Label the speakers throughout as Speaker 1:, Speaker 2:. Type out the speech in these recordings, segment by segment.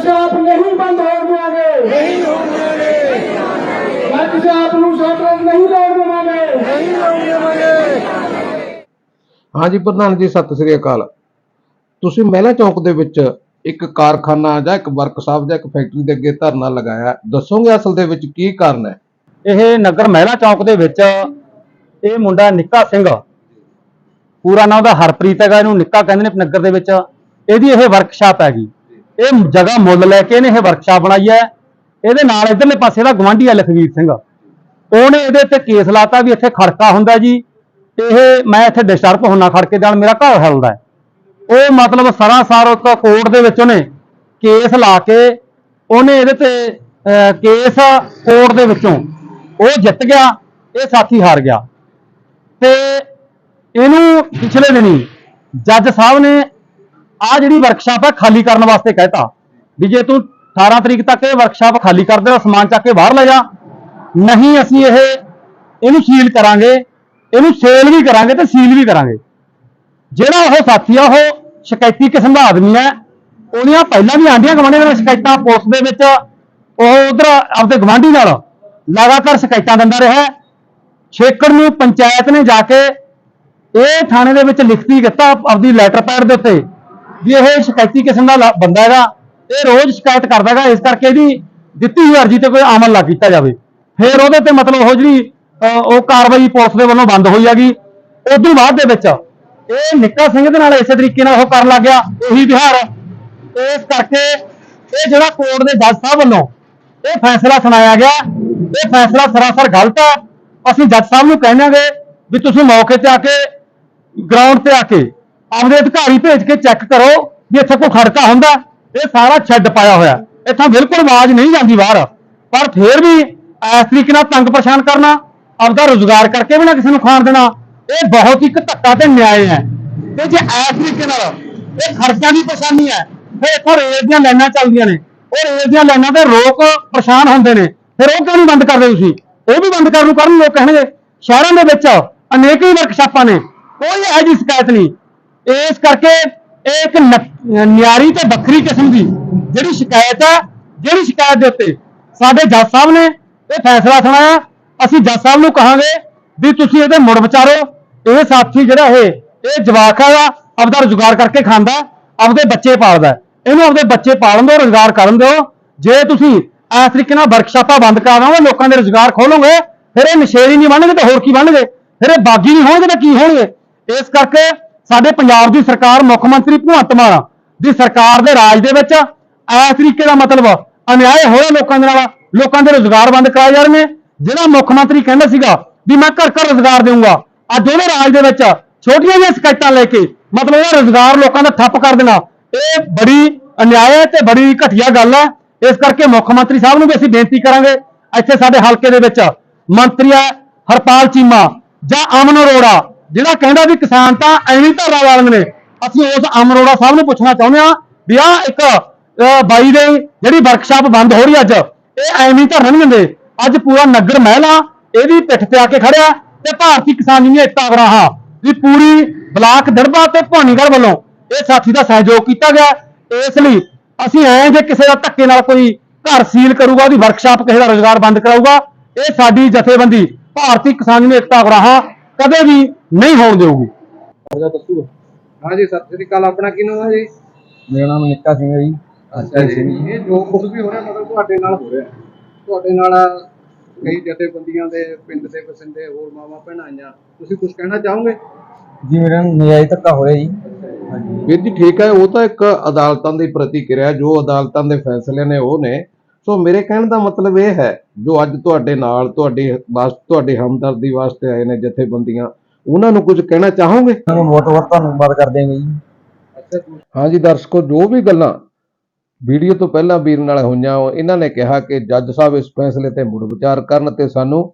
Speaker 1: Workshop ਨਹੀਂ ਬੰਦ ਹੋਣ ਦੇਵਾਂਗੇ।
Speaker 2: ਨਹੀਂ ਹੋਣ ਦੇਵਾਂਗੇ।
Speaker 1: ਵਰਕਸ਼ਾਪ ਨੂੰ ਸ਼ਟਰ ਨਹੀਂ ਲਾਉਣ ਦੇਵਾਂਗੇ।
Speaker 2: ਨਹੀਂ ਹੋਣ ਦੇਵਾਂਗੇ।
Speaker 3: ਹਾਂਜੀ ਪ੍ਰਧਾਨ ਜੀ ਸਤਿ ਸ੍ਰੀ ਅਕਾਲ। ਤੁਸੀਂ ਮਹਿਲਾ ਚੌਕ ਦੇ ਵਿੱਚ ਇੱਕ ਕਾਰਖਾਨਾ ਜਾਂ ਇੱਕ ਵਰਕਸ਼ਾਪ ਜਾਂ ਇੱਕ ਫੈਕਟਰੀ ਦੇ ਅੱਗੇ ਧਰਨਾ ਲਗਾਇਆ। ਦੱਸੋਗੇ ਅਸਲ ਦੇ ਵਿੱਚ ਕੀ ਕਾਰਨ ਹੈ?
Speaker 4: ਇਹ ਨਗਰ ਮਹਿਲਾ ਚੌਕ ਦੇ ਵਿੱਚ ਇਹ ਮੁੰਡਾ ਨਿੱਕਾ ਸਿੰਘ। ਪੂਰਾ ਨਾਮ ਉਹਦਾ ਹਰਪ੍ਰੀਤ ਹੈਗਾ ਇਹਨੂੰ ਨਿੱਕਾ ਕਹਿੰਦੇ ਨੇ ਨਗਰ ਦੇ ਵਿੱਚ। ਇਹਦੀ ਇਹ ਵਰਕਸ਼ਾਪ ਹੈਗੀ। ਇਹ ਜਗ੍ਹਾ ਮੁੱਲ ਲੈ ਕੇ ਇਹਨੇ ਇਹ ਵਰਕਸ਼ਾਪ ਬਣਾਈ ਹੈ। ਇਹਦੇ ਨਾਲ ਇਧਰਲੇ ਪਾਸੇ ਦਾ ਗਵਾਂਢੀ ਹੈ ਲਖਵੀਰ ਸਿੰਘ। ਉਹਨੇ ਇਹਦੇ ਤੇ ਕੇਸ ਲਾਤਾ ਵੀ ਇੱਥੇ ਖੜਕਾ ਹੁੰਦਾ ਜੀ। ਇਹ ਮੈਂ ਇੱਥੇ ਡਿਸਟਰਬ ਹੁੰਨਾ ਖੜਕੇ ਨਾਲ ਮੇਰਾ ਘਰ ਹਿਲਦਾ ਉਹ ਮਤਲਬ ਸਰਾਸਰ ਇੱਕ ਕੋਰਟ ਦੇ ਵਿੱਚ ਉਹਨੇ ਕੇਸ ਲਾ ਕੇ ਉਹਨੇ ਇਹਦੇ ਤੇ ਕੇਸ ਕੋਰਟ ਦੇ ਵਿੱਚੋਂ ਉਹ ਜਿੱਤ ਗਿਆ, ਇਹ ਸਾਥੀ ਹਾਰ ਗਿਆ। ਤੇ ਇਹਨੂੰ ਪਿਛਲੇ ਦਿਨੀ ਜੱਜ ਸਾਹਿਬ ਨੇ ਆ ਜਿਹੜੀ ਵਰਕਸ਼ਾਪ ਹੈ ਖਾਲੀ ਕਰਨ ਵਾਸਤੇ ਕਹਿਤਾ। ਵੀ ਜੇ ਤੂੰ 18 ਤਰੀਕ ਤੱਕ ਇਹ ਵਰਕਸ਼ਾਪ ਖਾਲੀ ਕਰ ਦੇ ਸਮਾਨ ਚੱਕ ਕੇ ਬਾਹਰ ਲੈ ਜਾ। ਨਹੀਂ ਅਸੀਂ ਇਹ, ਇਹਨੂੰ ਸੀਲ ਕਰਾਂਗੇ, ਇਹਨੂੰ ਸੇਲ ਵੀ ਕਰਾਂਗੇ ਤੇ ਸੀਲ ਵੀ ਕਰਾਂਗੇ। ਜਿਹੜਾ ਉਹ ਸਾਥੀ ਆ, ਉਹ ਸ਼ਿਕਾਇਤੀ ਕਿਸਮ ਦਾ ਆਦਮੀ ਹੈ। ਉਹਦੀਆਂ ਪਹਿਲਾਂ ਵੀ ਆਂਡੀਆਂ ਗਵਾਂਢੀਆਂ ਨਾਲ ਸ਼ਿਕਾਇਤਾਂ, ਪੁਲਿਸ ਦੇ ਵਿੱਚ ਉਹ ਉਧਰ ਆਪਦੇ ਗਵਾਂਢੀ ਨਾਲ ਲਗਾਤਾਰ ਸ਼ਿਕਾਇਤਾਂ ਦਿੰਦਾ ਰਿਹਾ ਛੇਕੜ ਨੂੰ ਪੰਚਾਇਤ ਨੇ ਜਾ ਕੇ ਇਹ ਥਾਣੇ ਦੇ ਵਿੱਚ ਲਿਖਤੀ, ਦਿੱਤਾ ਆਪਦੀ ਲੈਟਰ ਪੈਡ ਦੇ ਉੱਤੇ। ਵੀ ਇਹ ਸ਼ਿਕਾਇਤੀ ਕਿਸਮ ਦਾ ਬੰਦਾ ਹੈਗਾ, ਇਹ ਰੋਜ਼ ਸ਼ਿਕਾਇਤ ਕਰਦਾ ਹੈਗਾ, ਇਸ ਕਰਕੇ ਇਹਦੀ ਦਿੱਤੀ ਹੋਈ ਅਰਜੀ ਤੇ ਕੋਈ ਅਮਲ ਨਾ ਕੀਤਾ ਜਾਵੇ। ਫਿਰ ਉਹਦੇ ਤੇ ਮਤਲਬ ਉਹ ਜਿਹੜੀ ਉਹ ਕਾਰਵਾਈ ਪੁਲਿਸ ਦੇ ਵੱਲੋਂ ਬੰਦ ਹੋਈ ਹੈਗੀ। ਉਦੋਂ ਬਾਅਦ ਦੇ ਵਿੱਚ ਇਹ ਨਿੱਕਾ ਸਿੰਘ ਦੇ ਨਾਲ ਇਸੇ ਤਰੀਕੇ ਨਾਲ ਉਹ ਕਰਨ ਲੱਗ ਗਿਆ, ਉਹੀ ਵਿਹਾਰ। ਇਸ ਕਰਕੇ ਇਹ ਜਿਹੜਾ ਕੋਰਟ ਦੇ ਜੱਜ ਸਾਹਿਬ ਵੱਲੋਂ ਇਹ ਫੈਸਲਾ ਸੁਣਾਇਆ ਗਿਆ, ਇਹ ਫੈਸਲਾ ਸਰਾਸਰ ਗਲਤ ਹੈ। ਅਸੀਂ ਜੱਜ ਸਾਹਿਬ ਨੂੰ ਕਹਿੰਦੇ ਵੀ ਤੁਸੀਂ ਮੌਕੇ ਤੇ ਆ ਕੇ ਗਰਾਊਂਡ ਤੇ ਆ ਕੇ ਆਪਦੇ ਅਧਿਕਾਰੀ ਭੇਜ ਕੇ ਚੈੱਕ ਕਰੋ ਵੀ ਇੱਥੇ ਕੋਈ ਖੜਕਾ ਹੁੰਦਾ ਇਹ ਸਾਰਾ ਛੱਡ ਪਾਇਆ ਹੋਇਆ ਇੱਥੋਂ ਬਿਲਕੁਲ ਆਵਾਜ਼ ਨਹੀਂ ਜਾਂਦੀ ਬਾਹਰ। ਪਰ ਫੇਰ ਵੀ ਇਸ ਤਰੀਕੇ ਨਾਲ ਤੰਗ ਪਰੇਸ਼ਾਨ ਕਰਨਾ, ਆਪਦਾ ਰੋਜ਼ਗਾਰ ਕਰਕੇ ਵੀ ਨਾ ਕਿਸੇ ਨੂੰ ਖਾਣ ਦੇਣਾ, ਇਹ ਬਹੁਤ ਹੀ ਇੱਕ ਧੱਕਾ ਤੇ ਨਿਆਏ ਹੈ। ਤੇ ਜੇ ਇਸ ਤਰੀਕੇ ਨਾਲ ਇਹ ਖਰਚਿਆਂ ਦੀ ਪਰੇਸ਼ਾਨੀ ਹੈ, ਫਿਰ ਇੱਥੋਂ ਰੇਲ ਦੀਆਂ ਲਾਈਨਾਂ ਚੱਲਦੀਆਂ ਨੇ। ਉਹ ਰੇਲ ਦੀਆਂ ਲਾਈਨਾਂ ਤੇ ਲੋਕ ਪਰੇਸ਼ਾਨ ਹੁੰਦੇ ਨੇ। ਫਿਰ ਉਹ ਕਿਉਂ ਨਹੀਂ ਬੰਦ ਕਰਦੇ ਤੁਸੀਂ? ਉਹ ਵੀ ਬੰਦ ਕਰਨ ਨੂੰ ਕਰਨ ਲੋਕ ਕਹਿਣਗੇ। ਸ਼ਹਿਰਾਂ ਦੇ ਵਿੱਚ ਅਨੇਕ ਹੀ ਵਰਕਸ਼ਾਪਾਂ ਨੇ। ਕੋਈ ਇਹੋ ਜਿਹੀ ਸ਼ਿਕਾਇਤ ਨਹੀਂ। ਇਸ ਕਰਕੇ ਇਹ ਇੱਕ ਨਿਆਰੀ ਤੇ ਵੱਖਰੀ ਕਿਸਮ ਦੀ ਜਿਹੜੀ ਸ਼ਿਕਾਇਤ ਹੈ ਜਿਹੜੀ ਸ਼ਿਕਾਇਤ ਦੇ ਉੱਤੇ ਸਾਡੇ ਜੱਜ ਸਾਹਿਬ ਨੇ ਇਹ ਫੈਸਲਾ ਸੁਣਾਇਆ। ਅਸੀਂ ਜੱਜ ਸਾਹਿਬ ਨੂੰ ਕਹਾਂਗੇ ਵੀ ਤੁਸੀਂ ਇਹਦੇ ਮੁੜ ਵਿਚਾਰੋ। ਇਹ ਸਾਥੀ ਜਿਹੜਾ ਇਹ ਇਹ ਜਵਾਕ ਹੈਗਾ ਆਪਦਾ ਰੁਜ਼ਗਾਰ ਕਰਕੇ ਖਾਂਦਾ, ਆਪਦੇ ਬੱਚੇ ਪਾਲਦਾ। ਇਹਨੂੰ ਆਪਦੇ ਬੱਚੇ ਪਾਲਣ ਦਿਓ, ਰੁਜ਼ਗਾਰ ਕਰਨ ਦਿਓ। ਜੇ ਤੁਸੀਂ ਇਸ ਤਰੀਕੇ ਨਾਲ ਵਰਕਸ਼ਾਪਾਂ ਬੰਦ ਕਰਾਵਾਂਗੇ, ਲੋਕਾਂ ਦੇ ਰੁਜ਼ਗਾਰ ਖੋਲੋਗੇ, ਫਿਰ ਇਹ ਨਸ਼ੇੜੀ ਨਹੀਂ ਬਣਨਗੇ ਤੇ ਹੋਰ ਕੀ ਬਣਨਗੇ? ਫਿਰ ਇਹ ਬਾਗੀ ਨਹੀਂ ਹੋਣਗੇ ਤਾਂ ਕੀ ਹੋਣਗੇ? ਇਸ ਕਰਕੇ ਸਾਡੇ ਪੰਜਾਬ ਦੀ ਸਰਕਾਰ ਮੁੱਖ ਮੰਤਰੀ ਭਗਵੰਤ ਮਾਨ ਦੀ ਸਰਕਾਰ ਦੇ ਰਾਜ ਦੇ ਵਿੱਚ ਇਸ ਤਰੀਕੇ ਦਾ ਮਤਲਬ ਅਨਿਆਏ ਹੋਏ ਲੋਕਾਂ ਦੇ ਨਾਲ, ਲੋਕਾਂ ਦੇ ਰੁਜ਼ਗਾਰ ਬੰਦ ਕਰਾਏ ਜਾ ਰਹੇ ਨੇ। ਜਿਹੜਾ ਮੁੱਖ ਮੰਤਰੀ ਕਹਿੰਦਾ ਸੀਗਾ ਵੀ ਮੈਂ ਘਰ ਘਰ ਰੁਜ਼ਗਾਰ ਦੇਵਾਂਗਾ ਅੱਜ ਉਹਦੇ ਰਾਜ ਦੇ ਵਿੱਚ ਛੋਟੀਆਂ ਜਿਹੀਆਂ ਸਕੈਟਾਂ ਲੈ ਕੇ ਮਤਲਬ ਉਹ ਰੁਜ਼ਗਾਰ ਲੋਕਾਂ ਦਾ ਠੱਪ ਕਰ ਦੇਣਾ, ਇਹ ਬੜੀ ਅਨਿਆਏ ਹੈ ਤੇ ਬੜੀ ਘਟੀਆ ਗੱਲ ਹੈ। ਇਸ ਕਰਕੇ ਮੁੱਖ ਮੰਤਰੀ ਸਾਹਿਬ ਨੂੰ ਵੀ ਅਸੀਂ ਬੇਨਤੀ ਕਰਾਂਗੇ, ਇੱਥੇ ਸਾਡੇ ਹਲਕੇ ਦੇ ਵਿੱਚ ਮੰਤਰੀ ਹੈ ਹਰਪਾਲ ਚੀਮਾ ਜਾਂ ਅਮਨ ਅਰੋੜਾ ਜਿਹੜਾ ਕਹਿੰਦਾ ਵੀ ਕਿਸਾਨ ਤਾਂ ਐਵੇਂ ਹੀ ਧਰਨਾ ਲਾ ਲੈਂਦੇ ਨੇ। ਅਸੀਂ ਉਸ ਅਮਰੋੜਾ ਸਾਹਿਬ ਨੂੰ ਪੁੱਛਣਾ ਚਾਹੁੰਦੇ ਹਾਂ ਵੀ ਆ ਇੱਕ ਬਾਈ ਦੇ ਜਿਹੜੀ ਵਰਕਸ਼ਾਪ ਬੰਦ ਹੋ ਰਹੀ ਅੱਜ, ਇਹ ਐਵੇਂ ਧਰਨਾ ਨਹੀਂ ਦਿੰਦੇ। ਅੱਜ ਪੂਰਾ ਨਗਰ ਮਹਿਲਾ ਇਹਦੀ ਪਿੱਠ ਤੇ ਆ ਕੇ ਖੜਿਆ ਤੇ ਭਾਰਤੀ ਕਿਸਾਨ ਯੂਨੀਅਨ ਏਕਤਾ ਗਰਾਹਾਂ ਵੀ ਪੂਰੀ ਬਲਾਕ ਦੜਬਾ ਤੇ ਭਵਾਨੀਗੜ੍ਹ ਵੱਲੋਂ ਇਹ ਸਾਥੀ ਦਾ ਸਹਿਯੋਗ ਕੀਤਾ ਗਿਆ ਇਸ ਲਈ ਅਸੀਂ ਐਂ ਜੇ ਕਿਸੇ ਦਾ ਧੱਕੇ ਨਾਲ ਕੋਈ ਘਰ ਸੀਲ ਕਰੂਗਾ, ਉਹਦੀ ਵਰਕਸ਼ਾਪ ਕਿਸੇ ਦਾ ਰੋਜ਼ਗਾਰ ਬੰਦ ਕਰਾਊਗਾ, ਇਹ ਸਾਡੀ ਜਥੇਬੰਦੀ ਭਾਰਤੀ ਕਿਸਾਨ ਯੂਨੀਅਨ ਏਕਤਾ ਗਰਾਹਾਂ ਕਦੇ ਵੀ ਨਹੀਂ ਹੋਣ ਦੇਊਗੀ।
Speaker 3: ਹਾਂਜੀ ਸਤਿ ਸ੍ਰੀ ਅਕਾਲ ਆਪਣਾ ਕੀ ਨਾਮ ਹੈ ਜੀ?
Speaker 4: ਮੇਰਾ ਨਾਮ ਨਿੱਕਾ ਸਿੰਘ ਹੈ ਜੀ।
Speaker 3: ਅੱਛਾ ਜੀ ਇਹ ਜੋ ਕੁਝ ਵੀ ਹੋ ਰਿਹਾ ਮਤਲਬ ਤੁਹਾਡੇ ਨਾਲ ਹੋ ਰਿਹਾ। ਤੁਹਾਡੇ ਨਾਲ ਕਈ ਜਥੇਬੰਦੀਆਂ ਦੇ ਪਿੰਡ ਦੇ ਵਸਿੰਦੇ ਹੋਰ ਮਾਵਾਂ ਭੈਣਾਂ ਆਈਆਂ। ਤੁਸੀਂ ਕੁਝ ਕਹਿਣਾ ਚਾਹੋਗੇ?
Speaker 4: ਜੀ ਮੇਰਾ ਨਜਾਇਜ਼ ਧੱਕਾ ਹੋ ਰਿਹਾ ਜੀ
Speaker 3: ਵੀਰ ਜੀ ਠੀਕ ਹੈ ਉਹ ਤਾਂ ਇੱਕ ਅਦਾਲਤਾਂ ਦੀ ਪ੍ਰਤੀਕਿਰਿਆ ਜੋ ਅਦਾਲਤਾਂ ਦੇ ਫੈਸਲੇ ਨੇ ਉਹ ਨੇ। ਸੋ ਮੇਰੇ ਕਹਿਣ ਦਾ ਮਤਲਬ ਇਹ ਹੈ ਜੋ ਅੱਜ ਤੁਹਾਡੇ ਨਾਲ ਤੁਹਾਡੀ ਤੁਹਾਡੇ ਹਮਦਰਦੀ ਵਾਸਤੇ ਆਏ ਨੇ ਜਥੇਬੰਦੀਆਂ ਉਹਨਾਂ ਨੂੰ ਕੁਝ ਕਹਿਣਾ ਚਾਹੋਗੇ?
Speaker 4: ਇਹਨਾਂ ਨੂੰ ਵੋਟ ਵੋਟ ਧੰਨਵਾਦ ਕਰ ਦੇਵਾਂਗੇ ਜੀ।
Speaker 3: ਹਾਂਜੀ ਦਰਸ਼ਕੋ ਜੋ ਵੀ ਗੱਲਾਂ ਵੀਡੀਓ ਤੋਂ ਪਹਿਲਾਂ ਵੀਰ ਨਾਲ ਹੋਈਆਂ ਉਹ ਇਹਨਾਂ ਨੇ ਕਿਹਾ ਕਿ ਜੱਜ ਸਾਹਿਬ ਇਸ ਫੈਸਲੇ ਤੇ ਮੁੜ ਵਿਚਾਰ ਕਰਨ ਤੇ ਸਾਨੂੰ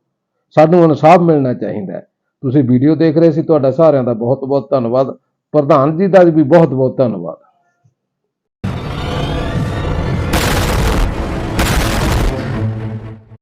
Speaker 3: ਸਾਨੂੰ ਇਨਸਾਫ ਮਿਲਣਾ ਚਾਹੀਦਾ ਹੈ। ਤੁਸੀਂ ਵੀਡੀਓ ਦੇਖ ਰਹੇ ਸੀ ਤੁਹਾਡਾ ਸਾਰਿਆਂ ਦਾ ਬਹੁਤ ਬਹੁਤ ਧੰਨਵਾਦ। ਪ੍ਰਧਾਨ ਜੀ ਦਾ ਵੀ ਬਹੁਤ ਬਹੁਤ ਧੰਨਵਾਦ।